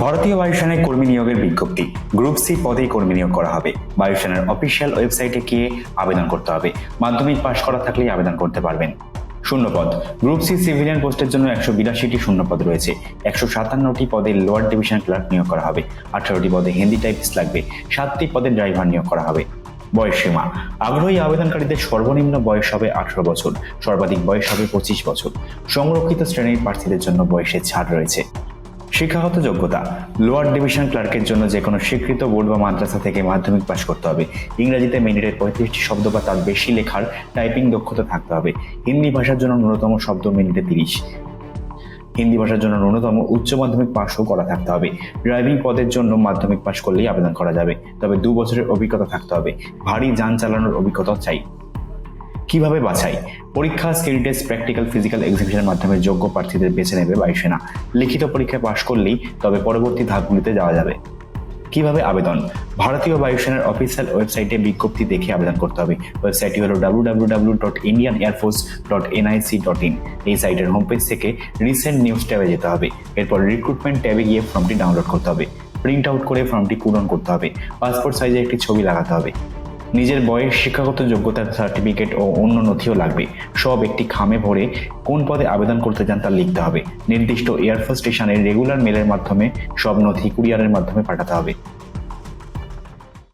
ভারতীয় বায়ুসেনায় কর্মী নিয়োগের বিজ্ঞপ্তি। গ্রুপ সি পদেই কর্মী নিয়োগ করা হবে। বায়ুসেনার অফিসিয়াল ওয়েবসাইটে গিয়ে আবেদন করতে হবে। মাধ্যমিক পাশ করা থাকলেই আবেদন করতে পারবেন। শূন্যপদ। গ্রুপ সি সিভিলিয়ান পোস্টের জন্য একশো বিরাশিটি শূন্যপদ রয়েছে। একশো সাতান্নটি পদে লোয়ার ডিভিশন ক্লার্ক নিয়োগ করা হবে। আঠারোটি পদে হিন্দি টাইপিস্ট লাগবে। সাতটি পদে ড্রাইভার নিয়োগ করা হবে। বয়স সীমা। আগ্রহী আবেদনকারীদের সর্বনিম্ন বয়স হবে আঠারো বছর। সর্বাধিক বয়স হবে পঁচিশ বছর। সংরক্ষিত শ্রেণির প্রার্থীদের জন্য বয়সের ছাড় রয়েছে। শিক্ষাগত যোগ্যতা। লোয়ার ডিভিশন ক্লার্কের জন্য যে কোনো স্বীকৃত বোর্ড বা মাদ্রাসা থেকে মাধ্যমিক পাশ করতে হবে। ইংরেজিতে মিনিটের পঁয়ত্রিশটি শব্দ বা তার বেশি লেখার টাইপিং দক্ষতা থাকতে হবে। হিন্দি ভাষার জন্য ন্যূনতম শব্দ মিনিটে তিরিশ। হিন্দি ভাষার জন্য ন্যূনতম উচ্চ মাধ্যমিক পাশও করা থাকতে হবে। ড্রাইভিং পদের জন্য মাধ্যমিক পাশ করলেই আবেদন করা যাবে। তবে দু বছরের অভিজ্ঞতা থাকতে হবে। ভারী যান চালানোর অভিজ্ঞতা চাই। কীভাবে বাছাই? পরীক্ষা স্কিল টেস্ট প্র্যাকটিক্যাল ফিজিক্যাল এক্সিবিশনের মাধ্যমে যোগ্য প্রার্থীদের বেছে নেবে বায়ুসেনা লিখিত পরীক্ষায় পাশ করলেই তবে পরবর্তী ধাপগুলিতে যাওয়া যাবে। কীভাবে আবেদন? ভারতীয় বায়ুসেনার অফিসিয়াল ওয়েবসাইটে বিজ্ঞপ্তি দেখে আবেদন করতে হবে। ওয়েবসাইটটি হলো W W W dot Indian air force dot NIC dot in এই সাইটের হোম পেজ থেকে রিসেন্ট নিউজ ট্যাবে যেতে হবে। এরপর রিক্রুটমেন্ট ট্যাবে গিয়ে ফর্মটি ডাউনলোড করতে হবে। প্রিন্ট আউট করে ফর্মটি পূরণ করতে হবে। পাসপোর্ট সাইজে একটি ছবি লাগাতে হবে। নিজের বয়স শিক্ষাগত যোগ্যতার সার্টিফিকেট ও অন্য নথিও লাগবে। সব একটি খামে ভরে কোন পদে আবেদন করতে চান তা লিখতে হবে। নির্দিষ্ট এয়ারফোর্স স্টেশনে রেগুলার মেলের মাধ্যমে সব নথি কুরিয়ারের মাধ্যমে পাঠাতে হবে।